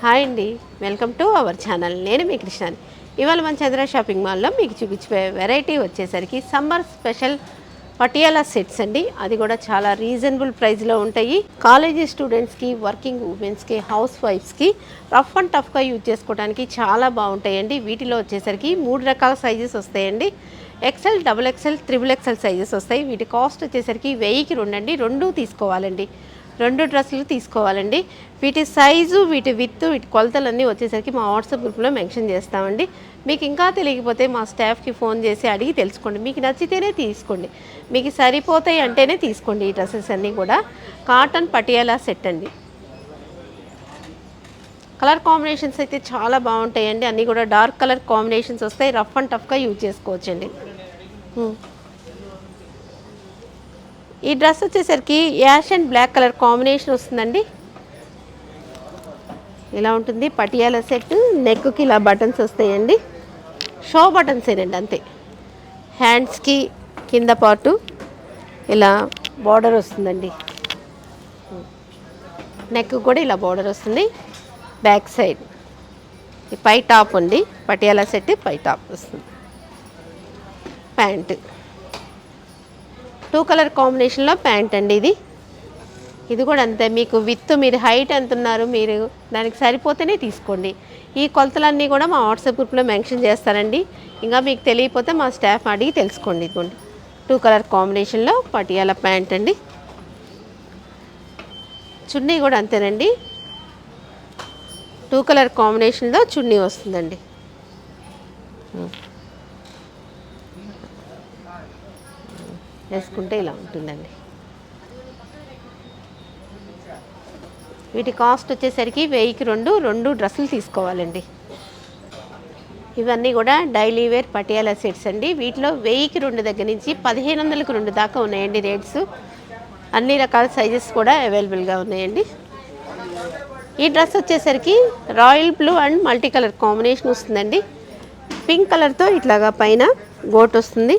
Hi అండి. Welcome to our channel. నేను మీ కృష్ణాని. ఇవాళ మన చంద్ర షాపింగ్ మాల్లో మీకు చూపించే వెరైటీ వచ్చేసరికి సమ్మర్ స్పెషల్ పటియాలా సెట్స్ అండి. అది కూడా చాలా రీజనబుల్ ప్రైస్లో ఉంటాయి. కాలేజీ స్టూడెంట్స్కి వర్కింగ్ ఉమెన్స్కి హౌస్ వైఫ్స్కి రఫ్ అండ్ టఫ్గా యూజ్ చేసుకోవడానికి చాలా బాగుంటాయండి. వీటిలో వచ్చేసరికి మూడు రకాల సైజెస్ వస్తాయండి. XL double XL triple XL sizes వస్తాయి. వీటి కాస్ట్ వచ్చేసరికి వెయ్యికి రెండండి. రెండు తీసుకోవాలండి. రెండు డ్రెస్సులు తీసుకోవాలండి. వీటి సైజు వీటి విత్ వీటి కొలతలన్నీ వచ్చేసరికి మా వాట్సాప్ గ్రూప్లో మెన్షన్ చేస్తామండి. మీకు ఇంకా తెలియకపోతే మా స్టాఫ్కి ఫోన్ చేసి అడిగి తెలుసుకోండి. మీకు నచ్చితేనే తీసుకోండి. మీకు సరిపోతాయి అంటేనే తీసుకోండి ఈ డ్రెస్సెస్ అన్నీ కూడా. కాటన్ పటియాలా సెట్ అండి. కలర్ కాంబినేషన్స్ అయితే చాలా బాగుంటాయండి. అన్నీ కూడా డార్క్ కలర్ కాంబినేషన్స్ వస్తాయి. రఫ్ అండ్ టఫ్గా యూజ్ చేసుకోవచ్చండి. ఈ డ్రెస్ వచ్చేసరికి ash and black colour combination వస్తుందండి. ఇలా ఉంటుంది పటియాల సెట్ నెక్కి ఇలా బటన్స్ వస్తాయండి. షో బటన్స్ ఏనండి అంతే. హ్యాండ్స్కి కింద పాటు ఇలా బార్డర్ వస్తుందండి. నెక్ కూడా ఇలా బార్డర్ వస్తుంది. బ్యాక్ సైడ్ పై టాప్ ఉంది పటియాలా సెట్ పై టాప్ వస్తుంది. ప్యాంటు. టూ కలర్ కాంబినేషన్లో ప్యాంట్ అండి ఇది. ఇది కూడా అంతే మీకు విత్ మీరు హైట్ ఎంత ఉన్నారు మీరు దానికి సరిపోతేనే తీసుకోండి. ఈ కొలతలన్నీ కూడా మా వాట్సాప్ గ్రూప్లో మెన్షన్ చేస్తారండి ఇంకా మీకు తెలియకపోతే మా స్టాఫ్ అడిగి తెలుసుకోండి ఇదిగోండి. టూ కలర్ కాంబినేషన్లో పటియాల ప్యాంట్ అండి. చున్నీ కూడా అంతేనండి. టూ కలర్ కాంబినేషన్లో చున్నీ వస్తుందండి. వేసుకుంటే ఇలా ఉంటుందండి. వీటి కాస్ట్ వచ్చేసరికి వెయ్యికి రెండు రెండు డ్రెస్సులు తీసుకోవాలండి. ఇవన్నీ కూడా డైలీ వేర్ పటియాలా సెట్స్ అండి. వీటిలో వెయ్యికి రెండు దగ్గర నుంచి పదిహేను వందలకు రెండు దాకా ఉన్నాయండి రేట్స్. అన్ని రకాల సైజెస్ కూడా అవైలబుల్గా ఉన్నాయండి. ఈ డ్రెస్ వచ్చేసరికి royal blue and multi colour combination వస్తుందండి. పింక్ కలర్తో ఇట్లాగా పైన గోట్ వస్తుంది.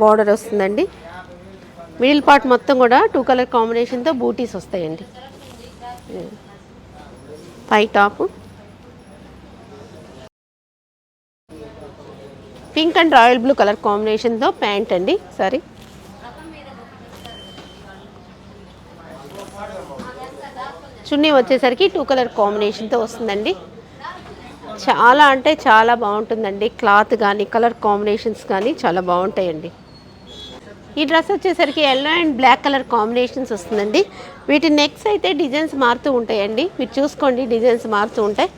బార్డర్ వస్తుందండి. మిడిల్ పార్ట్ మొత్తం కూడా టూ కలర్ కాంబినేషన్తో బూటీస్ వస్తాయండి. పై top. Pink and royal blue colour కాంబినేషన్తో ప్యాంట్ అండి సారీ. చున్నీ వచ్చేసరికి టూ కలర్ కాంబినేషన్తో వస్తుందండి. చాలా అంటే చాలా బాగుంటుందండి. క్లాత్ కానీ కలర్ కాంబినేషన్స్ కానీ చాలా బాగుంటాయండి. ఈ డ్రెస్ వచ్చేసరికి yellow and black colour combinations వస్తుందండి. వీటి నెక్స్ అయితే డిజైన్స్ మారుతూ ఉంటాయండి. మీరు చూసుకోండి డిజైన్స్ మారుతూ ఉంటాయి.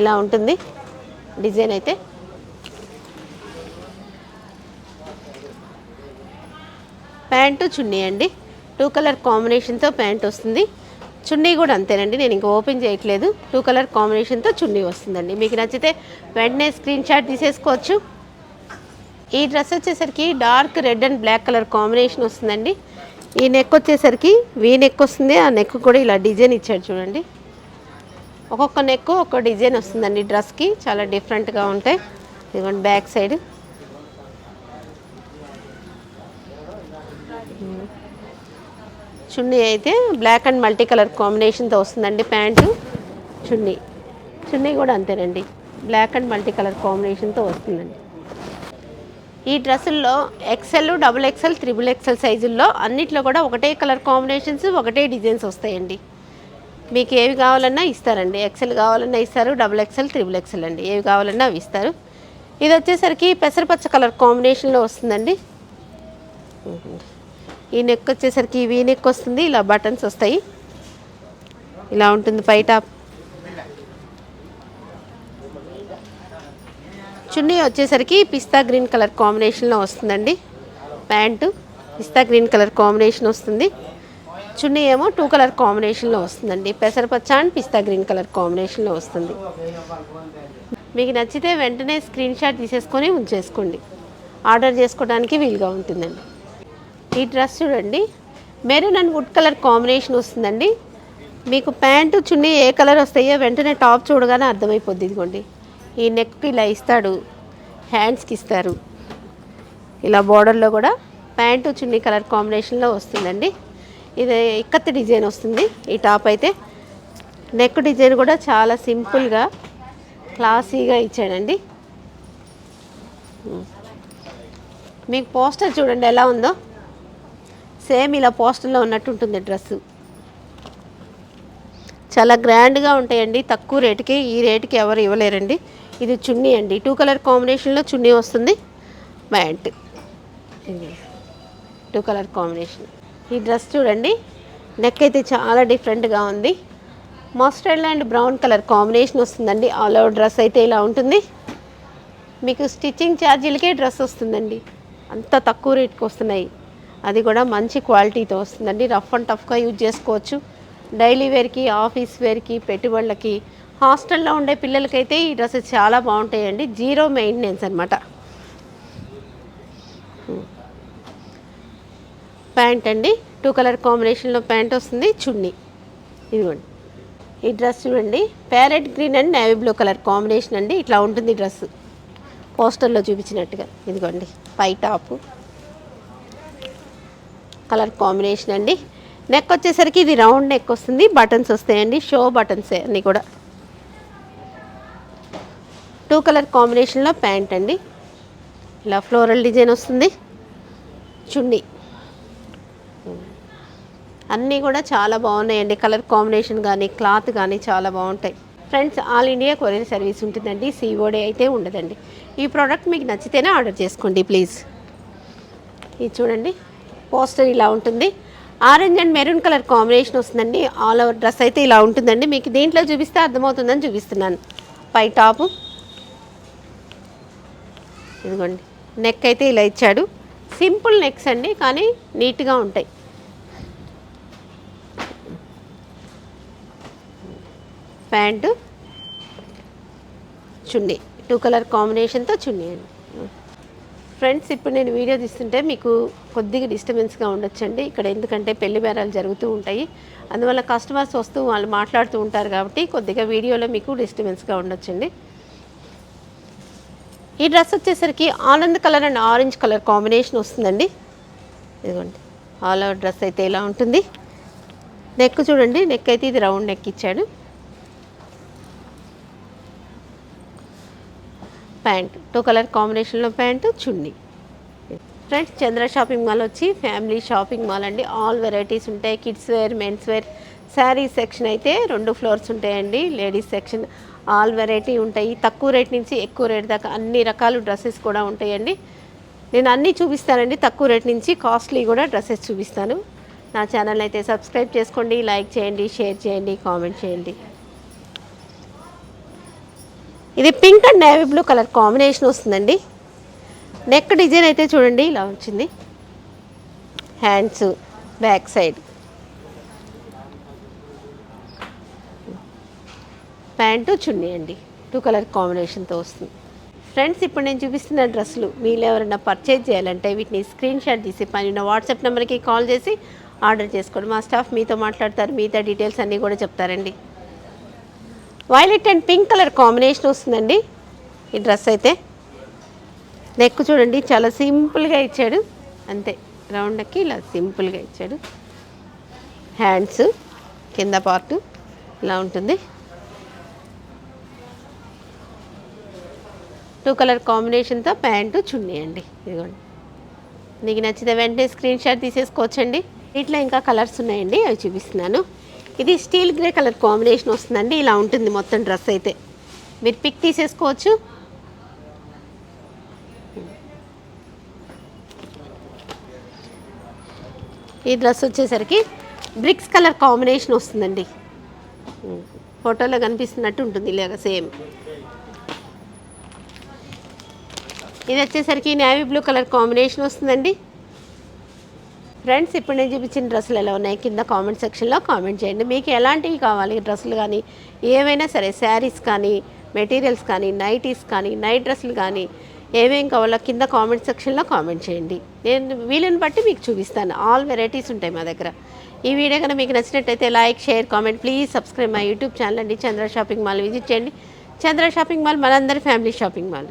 ఇలా ఉంటుంది డిజైన్ అయితే. ప్యాంటు చున్నీ అండి. టూ కలర్ కాంబినేషన్తో ప్యాంట్ వస్తుంది. చున్నీ కూడా అంతేనండి. నేను ఇంకా ఓపెన్ చేయట్లేదు. టూ కలర్ కాంబినేషన్తో చున్నీ వస్తుందండి. మీకు నచ్చితే వెంటనే స్క్రీన్ షాట్ తీసేసుకోవచ్చు. ఈ డ్రెస్ వచ్చేసరికి dark red and black colour combination వస్తుందండి. ఈ నెక్ వచ్చేసరికి వీ నెక్ వస్తుంది. ఆ నెక్ కూడా ఇలా డిజైన్ ఇచ్చాడు చూడండి. ఒక్కొక్క నెక్ ఒక్కొక్క డిజైన్ వస్తుందండి డ్రెస్కి. చాలా డిఫరెంట్గా ఉంటాయి. ఇదిగోండి బ్యాక్ సైడ్. చున్నీ అయితే బ్లాక్ అండ్ మల్టీ కలర్ కాంబినేషన్తో వస్తుందండి ప్యాంటు. చున్నీ. చున్నీ కూడా అంతేనండి. బ్లాక్ అండ్ మల్టీ కలర్ కాంబినేషన్తో వస్తుందండి. ఈ డ్రెస్సుల్లో XL double XL triple XL సైజుల్లో అన్నిట్లో కూడా ఒకటే కలర్ కాంబినేషన్స్ ఒకటే డిజైన్స్ వస్తాయండి. మీకు ఏవి కావాలన్నా ఇస్తారండి. ఎక్సెల్ కావాలన్నా ఇస్తారు డబుల్ ఎక్సెల్ త్రిబుల్ ఎక్సెల్ అండి. ఏవి కావాలన్నా అవి ఇస్తారు. ఇది వచ్చేసరికి పెసరపచ్చ కలర్ కాంబినేషన్లో వస్తుందండి. ఈ నెక్ వచ్చేసరికి వీ నెక్ వస్తుంది. ఇలా బటన్స్ వస్తాయి. ఇలా ఉంటుంది పై టాప్. చున్నీ వచ్చేసరికి పిస్తా గ్రీన్ కలర్ కాంబినేషన్లో వస్తుందండి. Pant pista green colour combination వస్తుంది. చున్నీ ఏమో టూ కలర్ కాంబినేషన్లో వస్తుందండి. పెసరపచ్చ అండ్ పిస్తా గ్రీన్ కలర్ కాంబినేషన్లో వస్తుంది. మీకు నచ్చితే వెంటనే స్క్రీన్ షాట్ తీసేసుకొని ఉంచేసుకోండి. ఆర్డర్ చేసుకోవడానికి వీలుగా ఉంటుందండి. ఈ డ్రెస్ చూడండి. Maroon and wood colour combination వస్తుందండి. మీకు ప్యాంటు చున్నీ ఏ కలర్ వస్తాయో వెంటనే టాప్ చూడగానే అర్థమైపోద్ది ఇదిగోండి. ఈ నెక్కి ఇలా ఇస్తాడు. హ్యాండ్స్కి ఇస్తారు. ఇలా బార్డర్లో కూడా ప్యాంటు చున్నీ కలర్ కాంబినేషన్లో వస్తుందండి. ఇది ఇక్కత్తి డిజైన్ వస్తుంది. ఈ టాప్ అయితే నెక్ డిజైన్ కూడా చాలా సింపుల్గా క్లాసీగా ఇచ్చాడండి. మీకు పోస్టర్ చూడండి ఎలా ఉందో. సేమ్ ఇలా పోస్టర్లో ఉన్నట్టు ఉంటుంది డ్రెస్సు చాలా గ్రాండ్గా ఉంటాయండి. తక్కువ రేటుకి ఈ రేటుకి ఎవరు ఇవ్వలేరండి. ఇది చున్నీ అండి. టూ కలర్ కాంబినేషన్లో చున్నీ వస్తుంది. ప్యాంట్ టూ కలర్ కాంబినేషన్ ఈ డ్రెస్ చూడండి. నెక్ అయితే చాలా డిఫరెంట్గా ఉంది. Mustard and brown colour combination వస్తుందండి. ఆల్ ఓవర్ డ్రెస్ అయితే ఇలా ఉంటుంది. మీకు స్టిచ్చింగ్ ఛార్జీలకే డ్రెస్ వస్తుందండి. అంత తక్కువ రేట్కి వస్తున్నాయి. అది కూడా మంచి క్వాలిటీతో వస్తుందండి. రఫ్ అండ్ టఫ్గా యూజ్ చేసుకోవచ్చు. డైలీ వేర్కి ఆఫీస్ వేర్కి పెట్టుబడులకి హాస్టల్లో ఉండే పిల్లలకైతే ఈ డ్రెస్సెస్ చాలా బాగుంటాయండి. జీరో మెయింటెనెన్స్ అనమాట ప్యాంట్ అండి. టూ కలర్ కాంబినేషన్లో ప్యాంట్ వస్తుంది. చున్నీ. ఇదిగోండి. ఈ డ్రెస్ చూడండి. Parrot green and navy blue colour combination అండి. ఇట్లా ఉంటుంది డ్రెస్. పోస్టర్లో చూపించినట్టుగా. ఇదిగోండి. పై టాపు. కలర్ కాంబినేషన్ అండి. నెక్ వచ్చేసరికి ఇది రౌండ్ నెక్ వస్తుంది. బటన్స్ వస్తాయండి. షో బటన్స్ అన్నీ కూడా. టూ కలర్ కాంబినేషన్లో ప్యాంట్ అండి. ఇలా ఫ్లోరల్ డిజైన్ వస్తుంది. చున్నీ. అన్నీ కూడా చాలా బాగున్నాయండి. కలర్ కాంబినేషన్ కానీ క్లాత్ కానీ చాలా బాగుంటాయి. Friends all India courier service ఉంటుందండి. సిఓడి అయితే ఉండదండి. ఈ ప్రోడక్ట్ మీకు నచ్చితేనే ఆర్డర్ చేసుకోండి ప్లీజ్. ఇది చూడండి. పోస్టర్ ఇలా ఉంటుంది. Orange and maroon colour combination వస్తుందండి. ఆల్ ఓవర్ డ్రెస్ అయితే ఇలా ఉంటుందండి. మీకు దీంట్లో చూపిస్తే అర్థమవుతుందని చూపిస్తున్నాను. పై టాపు. ఇదిగోండి. నెక్ అయితే ఇలా ఇచ్చాడు. సింపుల్ నెక్స్ అండి కానీ నీట్గా ఉంటాయి. ప్యాంటు చున్నీ. టూ కలర్ కాంబినేషన్తో చున్నీ అండి. ఫ్రెండ్స్ ఇప్పుడు నేను వీడియో తీస్తుంటే మీకు కొద్దిగా డిస్టర్బెన్స్గా ఉండొచ్చండి. ఇక్కడ ఎందుకంటే పెళ్ళి బేరాలు జరుగుతూ ఉంటాయి. అందువల్ల కస్టమర్స్ వస్తూ వాళ్ళు మాట్లాడుతూ ఉంటారు కాబట్టి కొద్దిగా వీడియోలో మీకు డిస్టర్బెన్స్గా ఉండొచ్చండి. ఈ డ్రెస్ వచ్చేసరికి Anand colour and orange colour combination వస్తుందండి. ఇదిగోండి ఆల్ ఓవర్ డ్రెస్ అయితే ఇలా ఉంటుంది. నెక్ చూడండి నెక్ అయితే ఇది రౌండ్ నెక్ ఇచ్చాడు. ప్యాంట్ టూ కలర్ కాంబినేషన్లో ప్యాంటు చున్నీ. ఫ్రెండ్స్ చంద్ర షాపింగ్ మాల్ వచ్చి ఫ్యామిలీ షాపింగ్ మాల్ అండి. ఆల్ వెరైటీస్ ఉంటాయి. Kids wear mens wear saris section అయితే రెండు ఫ్లోర్స్ ఉంటాయండి. లేడీస్ సెక్షన్ ఆల్ వెరైటీ ఉంటాయి. తక్కువ రేట్ నుంచి ఎక్కువ రేట్ దాకా అన్ని రకాల డ్రెస్సెస్ కూడా ఉంటాయండి. నేను అన్నీ చూపిస్తానండి. తక్కువ రేట్ నుంచి కాస్ట్లీ కూడా డ్రెస్సెస్ చూపిస్తాను. నా ఛానల్ అయితే సబ్స్క్రైబ్ చేసుకోండి. లైక్ చేయండి షేర్ చేయండి కామెంట్ చేయండి. ఇది pink and navy blue colour combination వస్తుందండి. నెక్ డిజైన్ అయితే చూడండి. ఇలా వచ్చింది. Hands back side. ప్యాంటు చున్నీ అండి. టూ కలర్ కాంబినేషన్తో వస్తుంది. ఫ్రెండ్స్ ఇప్పుడు నేను చూపిస్తున్న డ్రెస్సులు మీరు ఎవరైనా పర్చేజ్ చేయాలంటే వీటిని స్క్రీన్ షాట్ తీసి పైన వాట్సాప్ నెంబర్కి కాల్ చేసి ఆర్డర్ చేసుకోండి. మా స్టాఫ్ మీతో మాట్లాడతారు మిగతా డీటెయిల్స్ అన్నీ కూడా చెప్తారండి. Violet and pink colour combination వస్తుందండి. ఈ డ్రెస్ అయితే. నెక్ చూడండి చాలా సింపుల్గా ఇచ్చాడు. అంతే రౌండ్కి ఇలా సింపుల్గా ఇచ్చాడు. హ్యాండ్స్ కింద పార్ట్ ఇలా ఉంటుంది. టూ కలర్ కాంబినేషన్తో ప్యాంటు చున్నీ అండి. ఇదిగోండి. మీకు నచ్చితే వెంటనే స్క్రీన్ షాట్ తీసేసుకోవచ్చండి. వీటిలో ఇంకా కలర్స్ ఉన్నాయండి అవి చూపిస్తున్నాను. ఇది స్టీల్ గ్రే కలర్ కాంబినేషన్ వస్తుందండి. ఇలా ఉంటుంది మొత్తం డ్రెస్ అయితే. మీరు పిక్ తీసేసుకోవచ్చు. ఈ డ్రెస్ వచ్చేసరికి బ్రిక్స్ కలర్ కాంబినేషన్ వస్తుందండి. ఫోటోలో కనిపిస్తున్నట్టు ఉంటుంది ఇలాగ సేమ్. ఇది వచ్చేసరికి నేవీ బ్లూ కలర్ కాంబినేషన్ వస్తుందండి. ఫ్రెండ్స్ ఇప్పుడు నేను చూపించిన డ్రెస్సులు ఎలా ఉన్నాయి? కింద కామెంట్ సెక్షన్లో కామెంట్ చేయండి. మీకు ఎలాంటివి కావాలి? డ్రెస్సులు కానీ ఏవైనా సరే శారీస్ కానీ మెటీరియల్స్ కానీ నైటీస్ కానీ నైట్ డ్రెస్సులు కానీ ఏమేం కావాలో కింద కామెంట్ సెక్షన్లో కామెంట్ చేయండి. నేను వీలుని బట్టి మీకు చూపిస్తాను. ఆల్ వెరైటీస్ ఉంటాయి మా దగ్గర. ఈ వీడియో కనుక మీకు నచ్చినట్టయితే like share comment please subscribe my YouTube channel అండి. చంద్ర షాపింగ్ మాల్ విజిట్ చేయండి. చంద్ర షాపింగ్ మాల్ మనందరి ఫ్యామిలీ షాపింగ్ మాల్